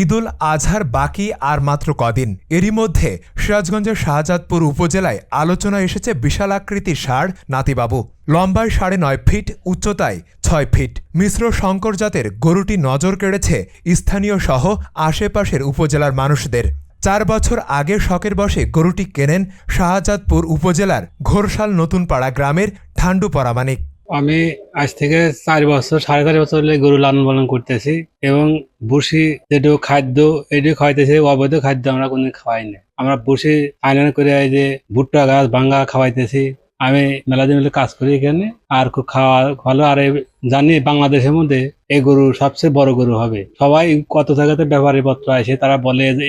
ঈদুল আজহার বাকি আর মাত্র কদিন। এরই মধ্যে সিরাজগঞ্জের শাহজাদপুর উপজেলায় আলোচনা এসেছে বিশাল আকৃতির ষাঁড় নাতিবাবু। লম্বায় সাড়ে নয় ফিট, উচ্চতায় ছয় ফিট। মিশ্র শঙ্কর জাতের গরুটি নজর কেড়েছে স্থানীয় সহ আশেপাশের উপজেলার মানুষদের। চার বছর আগে শখের বসে গরুটি কেনেন শাহজাদপুর উপজেলার ঘোরশাল নতুনপাড়া গ্রামের ঠান্ডু পরামানিক আমি আজ থেকে চার বছর, সাড়ে চার বছর হলে গরু লালন পালন করতেছি এবং বসি যেটুকু খাদ্য এটুকু খাওয়াইতেছি, অবৈধ খাদ্য আমরা কোনদিন খাওয়াই না আমরা বসে আইন করে যে ভুট্টা গাছ, ভাঙ্গা খাওয়াইতেছি। আমি মেলা দিন মিলে কাজ করি এখানে। আর খুব খাওয়া ভালো। আর জানি বাংলাদেশের মধ্যে এই গরু সবচেয়ে বড় গরু হবে। সবাই কত জায়গাতে ব্যাপারী পত্র আসে, তারা বলে যে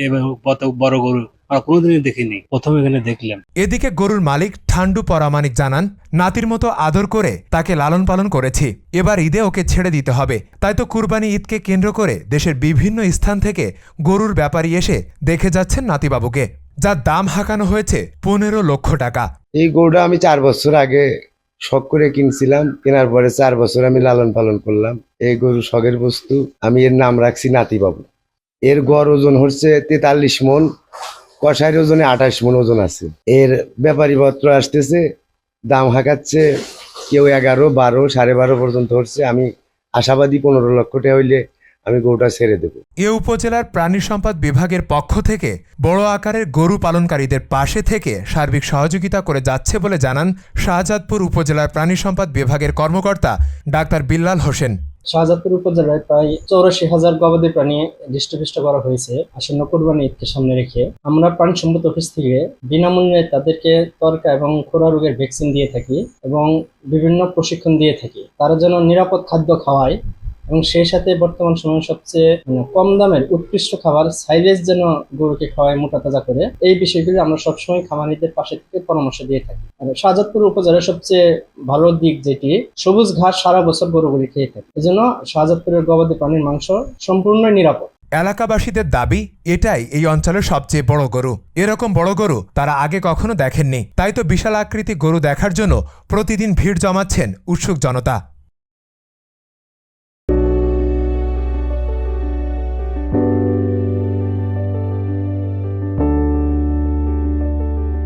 বড় গরু। আমরা কোনোদিনই দেখিনি। প্রথম এখানে দেখলাম। এদিকে গরুর মালিক ঠান্ডু পরামানিক জানান নাতির মতো আদর করে তাকে লালন পালন করেছি। এবার ঈদে ওকে ছেড়ে দিতে হবে। তাই তো কুরবানি ঈদকে কেন্দ্র করে দেশের বিভিন্ন স্থান থেকে গরুর ব্যাপারী এসে দেখে যাচ্ছেন নাতিবাবুকে যার দাম হাঁকানো হয়েছে পনেরো লক্ষ টাকা। এই গরুটা আমি চার বছর আগে শখ করে কিনছিলাম কেনার পরে চার বছর আমি লালন পালন করলাম। এই গরু শখের বস্তু আমি এর নাম রাখছি নাতিবাবু। এর গড় ওজন হচ্ছে তেতাল্লিশ মন কষাইয়ের ওজনে আঠাশ মন ওজন আছে। এর ব্যাপারী পত্র আসতেছে, দাম হাঁকাচ্ছে, কেউ এগারো, বারো, সাড়ে বারো পর্যন্ত হচ্ছে। আমি আশাবাদী পনেরো লক্ষ টাকা হইলে আমি গরুটা ছেড়ে দেবো। এ উপজেলার প্রাণী সম্পদ বিভাগের পক্ষ থেকে বড় আকারের গরু পালনকারীদের পাশে থেকে সার্বিক সহযোগিতা করে যাচ্ছে বলে জানান শাহজাদপুর উপজেলার প্রাণী সম্পদ বিভাগের কর্মকর্তা ডাক্তার বিল্লাল হোসেন। শাহজাদপুর উপজেলায় প্রায় চৌরাশি হাজার গবাদি প্রাণী দৃষ্টপুষ্ট করা হয়েছে। আসন্ন কোরবানি ঈদকে সামনে রেখে আমরা প্রাণী সম্পদ অফিস থেকে বিনামূল্যে তাদেরকে তর্কা এবং খোরা রোগের ভ্যাকসিন দিয়ে থাকি এবং বিভিন্ন প্রশিক্ষণ দিয়ে থাকি। তারা যেন নিরাপদ খাদ্য খাওয়ায় এবং সেই সাথে বর্তমান সময়ে সবচেয়ে মানে কম দামের উৎকৃষ্ট খাবার সাইলেজ যেন গরুকে খাওয়ায় মোটা তাজা করে, এই বিষয়গুলি আমরা সবসময় খামারিদের পাশে থেকে পরামর্শ দিয়ে থাকি। শাহজাদপুর উপজেলার সবচেয়ে ভালো দিক যেটি, সবুজ ঘাস সারা বছর গরুগুলি খেয়ে থাকে। এজন্য শাহজাদপুরের গবাদি প্রাণীর মাংস সম্পূর্ণ নিরাপদ। এলাকাবাসীদের দাবি, এটাই এই অঞ্চলের সবচেয়ে বড় গরু। এরকম বড় গরু তারা আগে কখনো দেখেননি। তাই তো বিশাল আকৃতি গরু দেখার জন্য প্রতিদিন ভিড় জমাচ্ছেন উৎসুক জনতা।